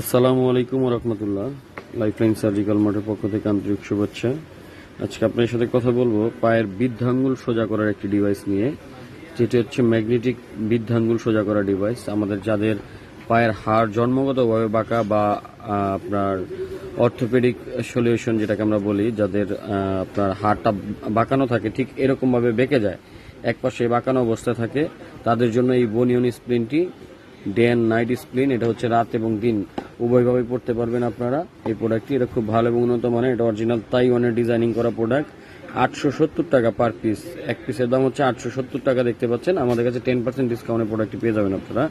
আসসালামু আলাইকুম রহমতুল্লাহ। Lifeline surgical মাঠের পক্ষ থেকে আন্তরিক শুভেচ্ছা। আজকে আপনার সাথে কথা বলব পায়ের বৃদ্ধাঙ্গুল সোজা করার একটি ডিভাইস নিয়ে। যেটি হচ্ছে ম্যাগনেটিক বৃদ্ধাঙ্গুল সোজা করা ডিভাইস আমাদের যাদের পায়ের হাড় জন্মগতভাবে বাঁকা বা আপনার অর্থোপেডিক সলিউশন যেটাকে আমরা বলি, যাদের আপনার হাড়টা বাঁকানো থাকে, ঠিক এরকমভাবে বেঁকে যায়। এক পাশে বাঁকানো অবস্থায় থাকে। তাদের জন্য এই বনিয়ন স্প্লিনটি ডে অ্যান্ড নাইট স্প্লিন এটা হচ্ছে রাত এবং দিন উভয়ভাবে পড়তে পারবেন আপনারা। এই প্রোডাক্টটি এটা খুব ভালো এবং উন্নত মানের, এটা অরিজিনাল তাইওয়ানের ডিজাইনিং করা প্রোডাক্ট আটশো সত্তর টাকা পার পিস এক পিসের দাম হচ্ছে আটশো সত্তর টাকা দেখতে পাচ্ছেন। আমাদের কাছে টেন পার্সেন্ট ডিসকাউন্টের প্রোডাক্টটি পেয়ে যাবেন আপনারা।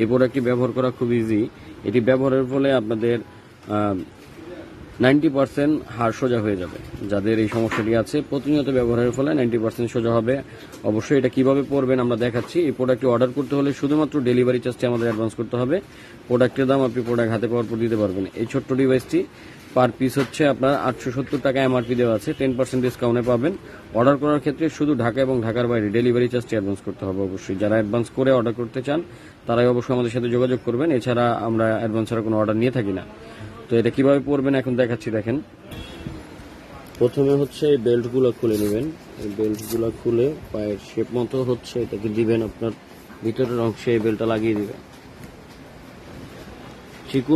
এই প্রোডাক্টটি ব্যবহার করা খুব ইজি এটি ব্যবহারের ফলে আপনাদের নাইনটি পার্সেন্ট হাড় সোজা হয়ে যাবে। যাদের এই সমস্যাটি আছে, প্রতিনিয়ত ব্যবহারের ফলে নাইনটি পার্সেন্ট সোজা হবে। অবশ্যই এটা কীভাবে পড়বেন আমরা দেখাচ্ছি। এই প্রোডাক্টটি অর্ডার করতে হলে শুধুমাত্র ডেলিভারি চার্জটি আমাদের অ্যাডভান্স করতে হবে। প্রোডাক্টের দাম আপনি প্রোডাক্ট হাতে পাওয়ার পর দিতে পারবেন। এই ছোট্ট ডিভাইসটি পার পিস হচ্ছে আপনার আটশো সত্তর টাকা এমআরপি দেওয়া আছে। টেন পার্সেন্ট ডিসকাউন্টে পাবেন। অর্ডার করার ক্ষেত্রে শুধু ঢাকা এবং ঢাকার বাইরে ডেলিভারি চার্জটি অ্যাডভান্স করতে হবে অবশ্যই। যারা অ্যাডভান্স করে অর্ডার করতে চান, তারাই অবশ্যই আমাদের সাথে যোগাযোগ করবেন। এছাড়া আমরা অ্যাডভান্স ছাড়া কোনো অর্ডার নিয়ে থাকি না। এটা কীভাবে পরবেন এখন দেখাচ্ছি, দেখেন। প্রথমে হচ্ছে এই বেল্টগুলো খুলে নেবেন। এই বেল্টগুলো খুলে পায়ের শেপ মতো হচ্ছে এটাকে দিবেন আপনার ভিতরের অংশে, এই বেল্টটা লাগিয়ে দিবেন। চিকুন